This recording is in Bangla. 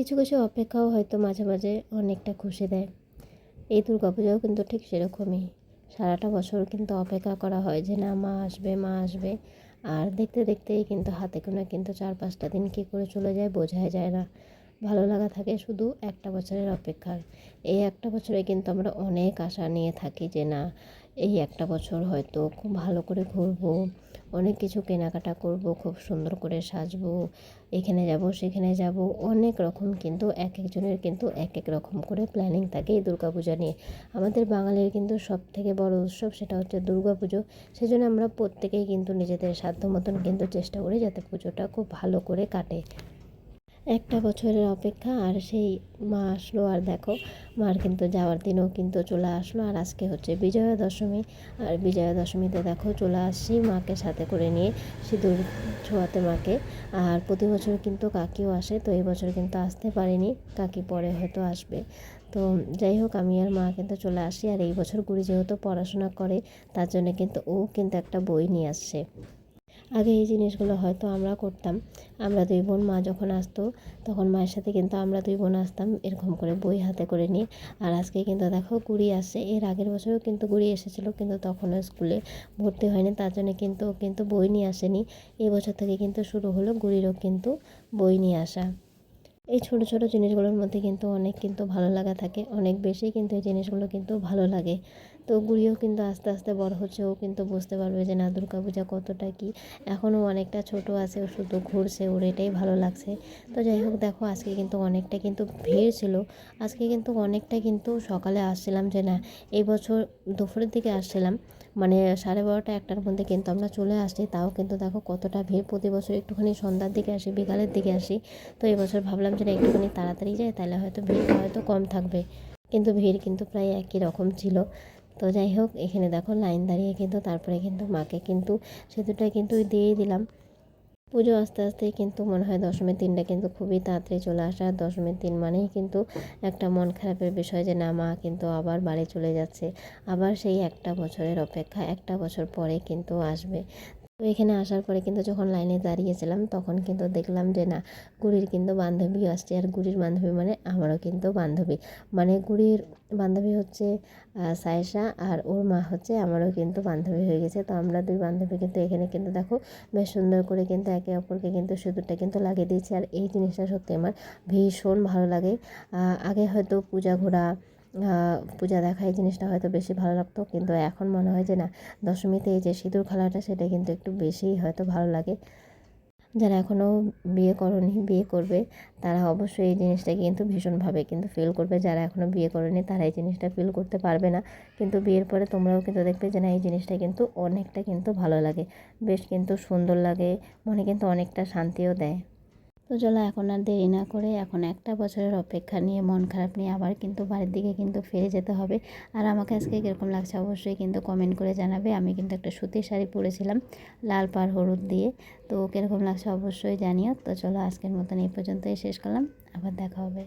কিছু কিছু অপেক্ষাও হয়তো মাঝে মাঝে অনেকটা খুশি দেয়। এই দুর্গাপূজাও কিন্তু ঠিক সেরকমই। সারাটা বছর কিন্তু অপেক্ষা করা হয় যে না, মা আসবে মা আসবে। আর দেখতে, দেখতেই কিন্তু হাতে কোনো কিন্তু চার পাঁচটা দিন কী করে চলে যায় বোঝাই যায় না। ভালো লাগা থাকে শুধু একটা বছরের অপেক্ষার। এই একটা বছরে কিন্তু আমরা অনেক আশা নিয়ে থাকি যে না, এই একটা বছর হয়তো খুব ভালো করে ঘুরবো, অনেক কিছু কেনাকাটা করব, খুব সুন্দর করে সাজবো, এখানে যাব, সেখানে যাব, অনেক রকম কিন্তু এক একজনের কিন্তু এক এক রকম করে প্ল্যানিং থাকে এই দুর্গাপূজা নিয়ে। আমাদের বাঙালির কিন্তু সব থেকে বড় উৎসব সেটা হচ্ছে দুর্গাপুজো সেই জন্য আমরা প্রত্যেকেই কিন্তু নিজেদের সাধ্য মতন কিন্তু চেষ্টা করি যাতে পুজোটা খুব ভালো করে কাটে। একটা বছরের অপেক্ষা আর সেই মা আসলো আর দেখো, মার কিন্তু যাওয়ার দিনও কিন্তু চলে আসলো। আর আজকে হচ্ছে বিজয়া দশমী আর বিজয়া দশমীতে দেখো চলে আসছি মাকে সাথে করে নিয়ে সিঁদুর ছোঁয়াতে মাকে। আর প্রতি বছর কিন্তু কাকিও আসে, তো এই বছর কিন্তু আসতে পারিনি। কাকি পরে হয়তো আসবে। তো যাই হোক, আমি আর মা কিন্তু চলে আসি। আর এই বছর গুড়ি যেহেতু পড়াশোনা করে, তার জন্য কিন্তু ও কিন্তু একটা বই নিয়ে আসছে। আগে এই জিনিসগুলো হয়তো আমরা করতাম। আমরা দুই বোন, মা যখন আসতো, তখন মায়ের সাথে কিন্তু আমরা দুই বোন আসতাম, এরকম করে বই হাতে করে নিয়ে। আর আজকে কিন্তু দেখো গুড়ি আসে, এর আগের বছরও কিন্তু গুড়ি এসেছিল, কিন্তু তখনও স্কুলে ভর্তি হয়নি, তার জন্য কিন্তু কিন্তু বই নিয়ে আসেনি। এই বছর থেকে কিন্তু শুরু হলো গুড়িরও কিন্তু বই নিয়ে আসা। এই ছোটো ছোটো জিনিসগুলোর মধ্যে কিন্তু অনেক কিন্তু ভালো লাগা থাকে। অনেক বেশি কিন্তু এই জিনিসগুলো কিন্তু ভালো লাগে। তো গুড়িও কিন্তু আস্তে আস্তে বড় হচ্ছে, ও কিন্তু বুঝতে পারবে যে, না, দুর্গা পূজা কতটা কি? এখনও অনেকটা ছোট আছে, ও শুধু ঘুরছে, ওর এটাই ভালো লাগছে। তো যাই হোক, দেখো, আজকে কিন্তু অনেকটা কিন্তু ভিড় ছিল। আজকে কিন্তু অনেকটা কিন্তু সকালে আসছিলাম যে, না, এই বছর দুপুরের দিকে আসছিলাম। মানে সাড়ে বারোটা একটার মধ্যে কিন্তু আমরা চলে আসছি। তাও কিন্তু দেখো কতটা ভিড়। প্রতি বছর একটুখানি সন্ধ্যার দিকে আসি, বিকালের দিকে আসি। তো এবছর ভাবলাম যে একটুখানি তাড়াতাড়ি যাই, তাহলে হয়তো ভিড়টা হয়তো কম থাকবে। কিন্তু ভিড় কিন্তু প্রায় একই রকম ছিল। তো যাই হোক, এখানে দেখো লাইন দাঁড়িয়ে কিন্তু তারপরে কিন্তু মাকে কিন্তু সেতুটা কিন্তু দিয়েই দিলাম। পুজো আস্তে আস্তে কিন্তু মনে হয় দশমীর দিনটা কিন্তু খুবই তাড়াতাড়ি চলে আসে। আর দশমীর দিন মানেই কিন্তু একটা মন খারাপের বিষয় যে, না, মা কিন্তু আবার বাড়ি চলে যাচ্ছে। আবার সেই একটা বছরের অপেক্ষা, একটা বছর পরে কিন্তু আসবে। তো এখানে আসার পরে কিন্তু যখন লাইনে দাঁড়িয়েছিলাম, তখন কিন্তু দেখলাম যে না, গুড়ির কিন্তু বান্ধবী আসছে। আর গুড়ির বান্ধবী মানে আমারও কিন্তু বান্ধবী। মানে গুড়ির বান্ধবী হচ্ছে সায়েশা আর ওর মা হচ্ছে আমারও কিন্তু বান্ধবী হয়ে গেছে। তো আমরা দুই বান্ধবী কিন্তু এখানে কিন্তু দেখো, বেশ সুন্দর করে কিন্তু একে অপরকে কিন্তু সিঁদুরটা কিন্তু লাগিয়ে দিয়েছি। আর এই জিনিসটা সত্যি আমার ভীষণ ভালো লাগে। আগে হয়তো পূজা ঘোরা পূজা দেখা এই জিনিসটা হয়তো বেশি ভালো লাগতো, কিন্তু এখন মনে হয় যে না, দশমীতে এই যে সিঁদুর খেলাটা সেটা কিন্তু একটু বেশিই হয়তো ভালো লাগে। যারা এখনও বিয়ে করনি, বিয়ে করবে, তারা অবশ্যই এই জিনিসটা কিন্তু ভীষণভাবে কিন্তু ফিল করবে। যারা এখনও বিয়ে করেনি, তারা এই জিনিসটা ফিল করতে পারবে না। কিন্তু বিয়ের পরে তোমরাও কিন্তু দেখবে যে না, এই জিনিসটা কিন্তু অনেকটা কিন্তু ভালো লাগে। বেশ কিন্তু সুন্দর লাগে, মনে কিন্তু অনেকটা শান্তিও দেয়। তো চলো এখন আর দেরি না করে এখন একটা বছরের অপেক্ষা নিয়ে মন খারাপ নিয়ে আবার কিন্তু বাড়ির দিকে কিন্তু ফিরে যেতে হবে। আর আমাকে আজকে কীরকম লাগছে অবশ্যই কিন্তু কমেন্ট করে জানাবে। আমি কিন্তু একটা সুতির শাড়ি পরেছিলাম, লাল পার হলুদ দিয়ে। তো কীরকম লাগছে অবশ্যই জানিও। তো চলো আজকের মতন এই পর্যন্তই শেষ করলাম। আবার দেখা হবে।